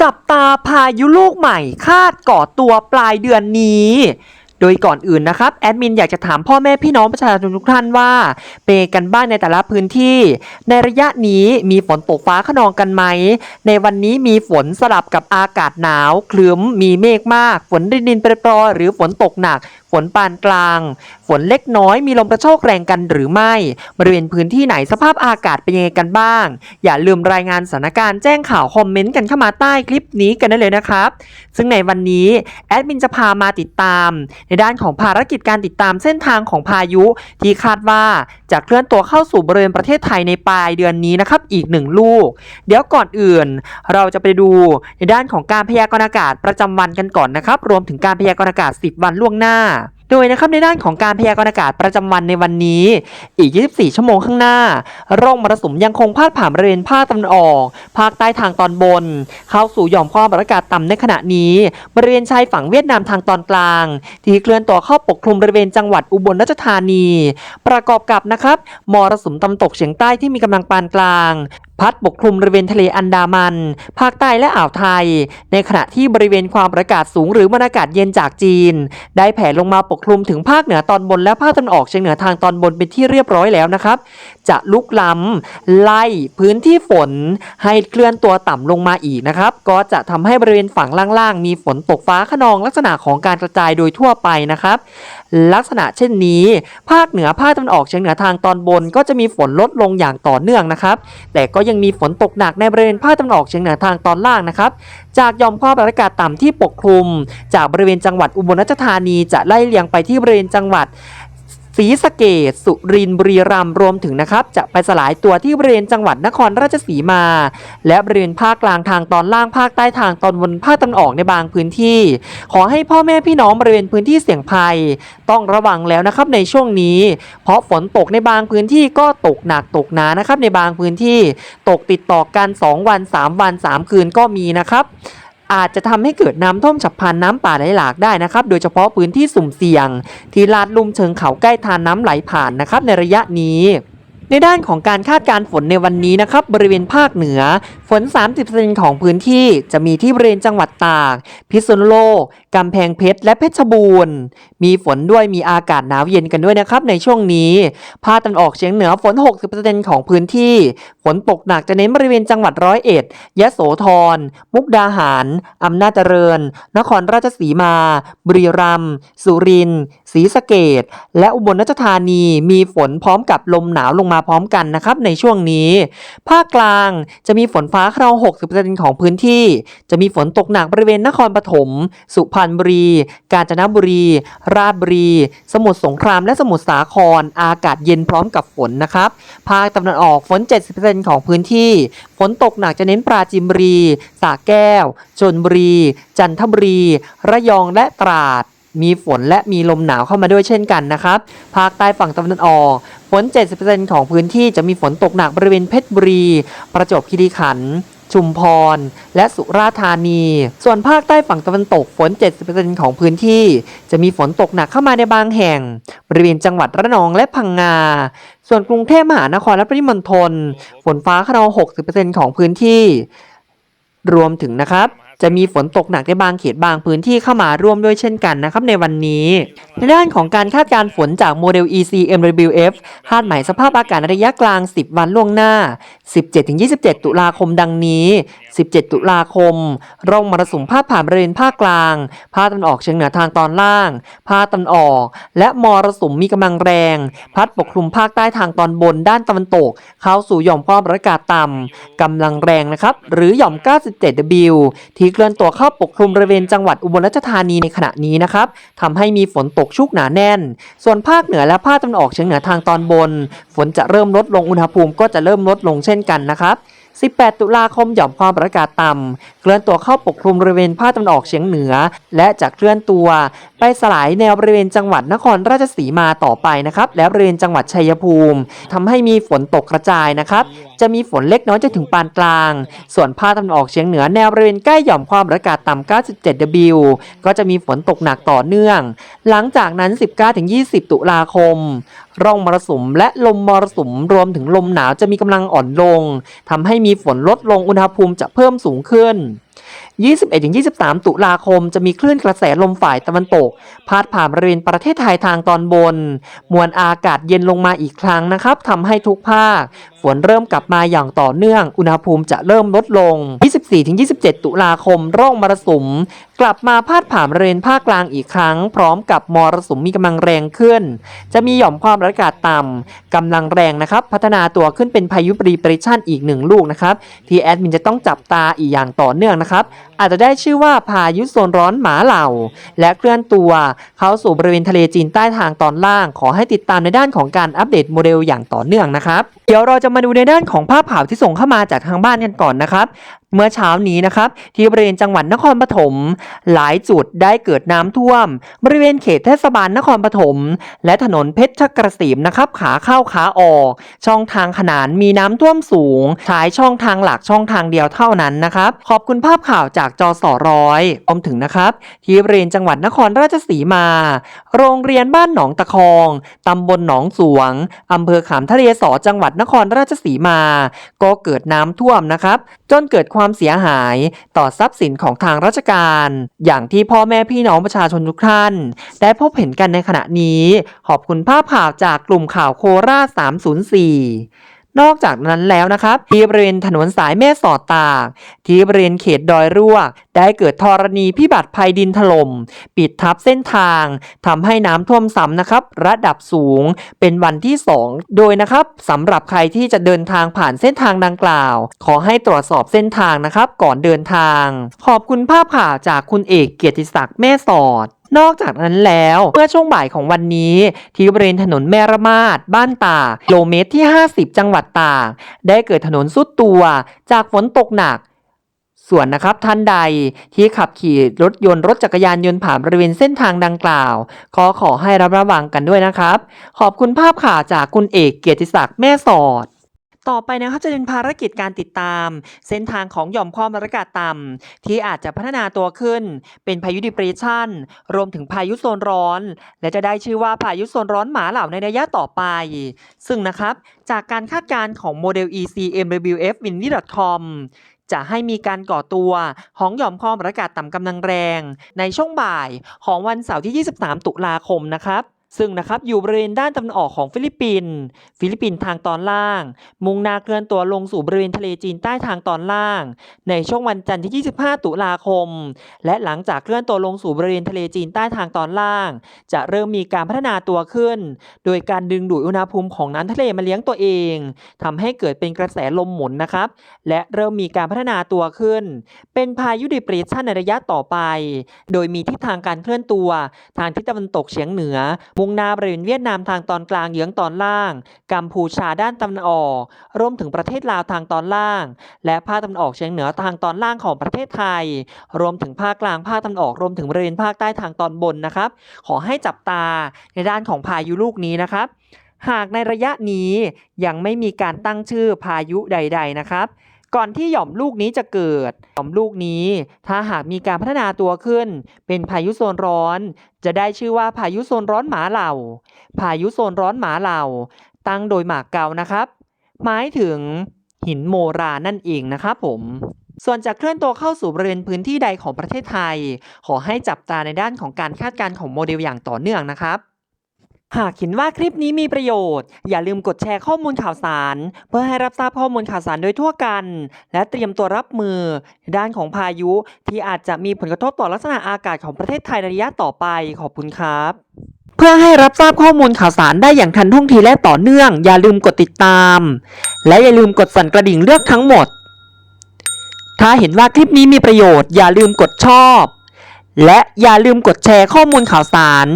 จับตาพายุลูกใหม่คาดก่อตัวปลายเดือนนี้ โดยก่อนอื่นนะครับ แอดมินอยากจะถามพ่อแม่พี่น้องประชาชนทุกท่านว่า เป็นกันบ้านในแต่ละพื้นที่ ในระยะนี้มีฝนตกฟ้าขนองกันไหม ในวันนี้มีฝนสลับกับอากาศหนาว คลึ้มมีเมฆมาก ฝนรินรินๆปรอยๆหรือฝนตกหนัก ฝนปานกลาง ฝนเล็กน้อยมีลมกระโชกแรงกันหรือไม่ บริเวณพื้นที่ไหนสภาพอากาศเป็นยังไงกันบ้าง อย่าลืมรายงานสถานการณ์แจ้งข่าวคอมเมนต์กันเข้ามาใต้คลิปนี้กันได้เลยนะครับ ซึ่งในวันนี้แอดมินจะพามาติดตาม ในด้านของภารกิจการติดตามเส้นทางของพายุที่คาดว่าจะเคลื่อนตัวเข้าสู่บริเวณประเทศไทยในปลายเดือนนี้นะครับอีกหนึ่งลูก เดี๋ยวก่อนอื่น เราจะไปดูในด้านของการพยากรณ์อากาศประจำวันกันก่อนนะครับ รวมถึงการพยากรณ์อากาศ 10 วันล่วงหน้า โดยนะครับในด้านของการพยากรณ์อากาศประจำวันในวันนี้ อีก 24 ชั่วโมงข้างหน้า ร่องมรสุมยังคงพาดผ่านบริเวณภาคตะวันออก ภาคใต้ทางตอนบน เข้าสู่หย่อมความกดอากาศต่ำในขณะนี้ บริเวณชายฝั่งเวียดนามทางตอนกลาง ที่เคลื่อนตัวเข้าปกคลุมบริเวณจังหวัดอุบลราชธานี ประกอบกับนะครับมรสุมตะวันตกเฉียงใต้ที่มีกำลังปานกลาง พัดปกคลุมบริเวณทะเลอันดามัน ภาคใต้และอ่าวไทย ในขณะที่บริเวณความประกาศสูงหรือมวลอากาศเย็นจากจีน ได้แผ่ลงมาปกคลุมถึงภาคเหนือตอนบนและภาคตะวันออกเฉียงเหนือทางตอนบนเป็นที่เรียบร้อยแล้วนะครับ จะลุกล้ำไล่พื้นที่ฝนให้เคลื่อนตัวต่ำลงมาอีกนะครับ ก็จะทำให้บริเวณฝั่งล่างๆ มีฝนตกฟ้าขนองลักษณะของการกระจายโดยทั่วไปนะครับ ลักษณะเช่นนี้ ภาคเหนือภาคตะวันออกเฉียงเหนือทางตอนบน ก็จะมีฝนลดลงอย่างต่อเนื่องนะครับ แต่ก็ยังมีฝนตกหนักในบริเวณภาคตะวันออกเฉียงเหนือทางตอนล่างนะครับ จากย่อมความกดอากาศต่ำที่ปกคลุม จากบริเวณจังหวัดอุบลราชธานีจะไล่เลียงไปที่บริเวณจังหวัด ศรีสะเกดสุรินทร์บุรีรัมย์รวมถึงนะครับ จะไปสลายตัวที่บริเวณจังหวัดนครราชสีมา และบริเวณภาคกลางทางตอนล่างภาคใต้ทางตอนบนภาคตะวันออกในบางพื้นที่ ขอให้พ่อแม่พี่น้องบริเวณพื้นที่เสี่ยงภัย ต้องระวังแล้วนะครับในช่วงนี้ เพราะฝนตกในบางพื้นที่ก็ตกหนักตกหนานะครับในบางพื้นที่ ตกติดต่อกัน 2 วัน 3 วัน 3 คืนก็มีนะครับ อาจจะทำให้เกิดน้ำท่วมฉับพลันน้ำป่าไหลหลากได้นะครับ โดยเฉพาะพื้นที่สุ่มเสี่ยง ที่ลาดลุ่มเชิงเขาใกล้ทานน้ำไหลผ่านนะครับในระยะนี้ ในด้านของการคาดการฝนในวันนี้นะครับบริเวณภาคเหนือ ฝน 30%ของพื้นที่จะมีที่บริเวณจังหวัดตาก พิษณุโลกกำแพงเพชรและเพชรบูรณ์ มีฝนด้วยมีอากาศหนาวเย็นกันด้วยนะครับในช่วงนี้ภาคตะวันออกเฉียงเหนือฝน 60%ของพื้นที่ ฝนตกหนักจะเน้นบริเวณจังหวัดร้อยเอ็ดยะโสธรมุกดาหารอำนาจเจริญ นครราชสีมา บุรีรัมย์สุรินทร์ศรีสะเกดและอุบลราชธานีมีฝนพร้อมกับลมหนาวลงมาพร้อมกันนะครับในช่วงนี้ ภาคกลางจะมีฝนฟ้าคราว60%ของพื้นที่ จะมีฝนตกหนักบริเวณนครปฐม สุพรรณบุรี กาญจนบุรี ราชบุรี สมุทรสงครามและสมุทรสาคร อากาศเย็นพร้อมกับฝนนะครับ ภาคตะวันออกฝน 70%ของพื้นที่ ฝนตกหนักจะเน้นปราจีนบุรีสระแก้ว ชนบุรี จันทบุรี ระยองและตราดมีฝนและมีลมหนาวเข้ามาด้วยเช่นกันนะครับ ภาคใต้ฝั่งตะวันออก ฝน 70%ของพื้นที่จะมีฝนตกหนักบริเวณเพชรบุรี ประจวบคีรีขันธ์ชุมพร และสุราษฎร์ธานี ส่วนภาคใต้ฝั่งตะวันตกฝน 70%ของพื้นที่ จะมีฝนตกหนักเข้ามาในบางแห่ง บริเวณจังหวัดระนองและพังงา ส่วนกรุงเทพมหานครและปริมณฑลฝนฟ้าขนอง 60%ของพื้นที่ รวมถึงนะครับ จะมีฝนตกหนักในบางเขตบางพื้นที่เข้ามาร่วมด้วยเช่นกันนะครับในวันนี้ ในด้านของการคาดการณ์ฝนจากโมเดล EC MWF คาดหมายสภาพอากาศในระยะกลาง 10 วันล่วงหน้า 17-27 ตุลาคมดังนี้ 17 ตุลาคม ร่องมรสุมพาดผ่านบริเวณภาคกลาง ภาคตะวันออกเฉียงเหนือทางตอนล่าง ภาคตะวันออก และมรสุมมีกำลังแรง พัดปกคลุมภาคใต้ทางตอนบนด้านตะวันตก เข้าสู่หย่อมความกดอากาศต่ำกำลังแรงนะครับ หรือหย่อม 97W ที่เคลื่อนตัวเข้าปกคลุมบริเวณจังหวัดอุบลราชธานีในขณะนี้นะครับทำให้มีฝนตกชุกหนาแน่น ส่วนภาคเหนือและภาคตะวันออกเฉียงเหนือทางตอนบน ฝนจะเริ่มลดลงอุณหภูมิก็จะเริ่มลดลงเช่นกันนะครับ 18 ตุลาคมหย่อมความกดอากาศต่ำเคลื่อนตัวเข้าปกคลุมบริเวณภาคตะวันออกเฉียงเหนือ และจะเคลื่อนตัว ไปสลายแนวบริเวณจังหวัดนครราชสีมาต่อไปนะครับ และบริเวณจังหวัดชัยภูมิทำให้มีฝนตกกระจายนะครับ จะมีฝนเล็กน้อยจนถึงปานกลาง ส่วนภาคตะวันออกเฉียงเหนือแนวบริเวณใกล้หย่อมความกดอากาศต่ำ 97W ก็จะมีฝนตกหนักต่อเนื่อง หลังจากนั้น 19-20 ตุลาคม ร่องมรสุมและลมมรสุมรวมถึงลมหนาวจะมีกำลังอ่อนลงทำให้มีฝนลดลงอุณหภูมิจะเพิ่มสูงขึ้น 21-23 ตุลาคมจะมีคลื่นกระแสลมฝ่ายตะวันตก พาดผ่านบริเวณประเทศไทยทางตอนบน มวลอากาศเย็นลงมาอีกครั้งนะครับทำให้ทุกภาค ฝนเริ่มกลับมาอย่างต่อเนื่อง อุณหภูมิจะเริ่มลดลง 24-27 ตุลาคมร่องมรสุม กลับมาพาดผ่านบริเวณภาคกลางอีกครั้ง พร้อมกับมรสุมมีกำลังแรงขึ้น จะมีหย่อมความอากาศต่ำกำลังแรงนะครับพัฒนาตัวขึ้นเป็นพายุปรีเปรชั่นอีกหนึ่งลูกนะครับที่แอดมินจะต้องจับตาอีกอย่างต่อเนื่องนะครับอาจจะได้ชื่อว่าพายุโซนร้อนหมาเหล่า และเคลื่อนตัวเข้าสู่บริเวณทะเลจีนใต้ทางตอนล่าง ขอให้ติดตามในด้านของการอัปเดตโมเดลอย่างต่อเนื่องนะครับ เดี๋ยวเราจะมาดูในด้านของภาพข่าวที่ส่งเข้ามาจากทางบ้านกันก่อนนะครับ เมื่อเช้านี้นะครับ ที่บริเวณจังหวัดนครปฐมหลายจุดได้เกิดน้ำท่วม บริเวณเขตเทศบาลนครปฐมและถนนเพชรกระสีมนะครับ ขาเข้าขาออก ช่องทางขนานมีน้ำท่วมสูงใช้ช่องทางหลักช่องทางเดียวเท่านั้นนะครับ ขอบคุณภาพข่าวจากจอสอร้อยรวมถึงนะครับ ที่บริเวณจังหวัดนครราชสีมา โรงเรียนบ้านหนองตะคองตำบลหนองสวงอำเภอขามทะเลสอจังหวัดนครราชสีมา ก็เกิดน้ำท่วมนะครับ จนเกิดความความเสียหายต่อทรัพย์สินของทางราชการ อย่างที่พ่อแม่พี่น้องประชาชนทุกท่าน ได้พบเห็นกันในขณะนี้ ขอบคุณภาพข่าวจากกลุ่มข่าวโคราช 304 นอกจากนั้นแล้วนะครับที่บริเวณถนนสายแม่สอดตากที่บริเวณเขตดอยรั่วได้เกิดธรณีพิบัติภัยดินถล่มปิดทับเส้นทางทำให้น้ำท่วมซ้ำนะครับ ระดับสูงเป็นวันที่ 2 โดยนะครับสำหรับใครที่จะเดินทางผ่านเส้นทางดังกล่าว ขอให้ตรวจสอบเส้นทางนะครับ ก่อนเดินทาง ขอบคุณภาพข่าวจากคุณเอกเกียรติศักดิ์แม่สอด นอกจากนั้นแล้วเมื่อช่วงบ่ายของวันนี้ ที่บริเวณถนนแม่ระมาดบ้านตากกิโลเมตรที่ 50 จังหวัดตากได้เกิดถนนสุดตัว จากฝนตกหนักส่วนนะครับท่านใดที่ขับขี่รถยนต์รถจักรยานยนต์ผ่านบริเวณเส้นทางดังกล่าวขอขอให้ระมัดระวังกันด้วยนะครับ ขอบคุณภาพข่าวจากคุณเอกเกียรติศักดิ์แม่สอด ต่อไปนะครับจะเป็นภารกิจการติดตาม เส้นทางของหย่อมความกดอากาศต่ำที่อาจจะพัฒนาตัวขึ้น เป็นพายุดิเรชันรวมถึงพายุโซนร้อน และจะได้ชื่อว่าพายุโซนร้อนหมาเหล่าในระยะต่อไป ซึ่งนะครับจากการคาดการณ์ของโมเดล ECMWF w i n d y c o m จะให้มีการก่อตัวของหย่อมความกดอากาศต่ำกำลังแรง ในช่วงบ่ายของวันเสาร์ที่ 23 ตุลาคมนะครับ ซึ่งนะครับอยู่บริเวณด้านตะวันออกของฟิลิปปินส์ฟิลิปปินส์ทางตอนล่าง มุ่งหน้าเคลื่อนตัวลงสู่บริเวณทะเลจีนใต้ทางตอนล่าง ในช่วงวันจันทร์ที่ 25 ตุลาคม และหลังจากเคลื่อนตัวลงสู่บริเวณทะเลจีนใต้ทางตอนล่าง จะเริ่มมีการพัฒนาตัวขึ้น โดยการดึงดูดอุณหภูมิของน้ำทะเลมาเลี้ยงตัวเองทำให้เกิดเป็นกระแสลมหมุนนะครับ และเริ่มมีการพัฒนาตัวขึ้น เป็นพายุดิเปรชันในระยะต่อไป โดยมีทิศทางการเคลื่อนตัว ทางทิศตะวันตกเฉียงเหนือมุ่งหน้าบริเวณเวียดนามทางตอนกลางเยื้องตอนล่าง กัมพูชาด้านตะวันออก รวมถึงประเทศลาวทางตอนล่าง และภาคตะวันออกเฉียงเหนือทางตอนล่างของประเทศไทย รวมถึงภาคกลางภาคตะวันออกรวมถึงบริเวณภาคใต้ทางตอนบนนะครับ ขอให้จับตาในด้านของพายุลูกนี้นะครับ หากในระยะนี้ยังไม่มีการตั้งชื่อพายุใด ๆ นะครับ ก่อนที่หย่อมลูกนี้จะเกิด หย่อมลูกนี้ ถ้าหากมีการพัฒนาตัวขึ้น เป็นพายุโซนร้อน จะได้ชื่อว่าพายุโซนร้อนหมาเหล่า พายุโซนร้อนหมาเหล่า ตั้งโดยหมากเกานะครับ หมายถึงหินโมรานั่นเองนะครับผม ส่วนจะเคลื่อนตัวเข้าสู่บริเวณพื้นที่ใดของประเทศไทย ขอให้จับตาในด้านของการคาดการณ์ของโมเดลอย่างต่อเนื่องนะครับ หากเห็นว่าคลิปนี้มีประโยชน์ อย่าลืมกดแชร์ข้อมูลข่าวสาร เพื่อให้รับทราบข้อมูลข่าวสารโดยทั่วกัน และเตรียมตัวรับมือ ด้านของพายุที่อาจจะมีผลกระทบต่อลักษณะอากาศของประเทศไทยในระยะต่อไปขอบคุณครับ เพื่อให้รับทราบข้อมูลข่าวสารได้อย่างทันท่วงทีและต่อเนื่อง อย่าลืมกดติดตาม และอย่าลืมกดสั่นกระดิ่งเลือกทั้งหมด ถ้าเห็นว่าคลิปนี้มีประโยชน์ อย่าลืมกดชอบ และอย่าลืมกดแชร์ข้อมูลข่าวสาร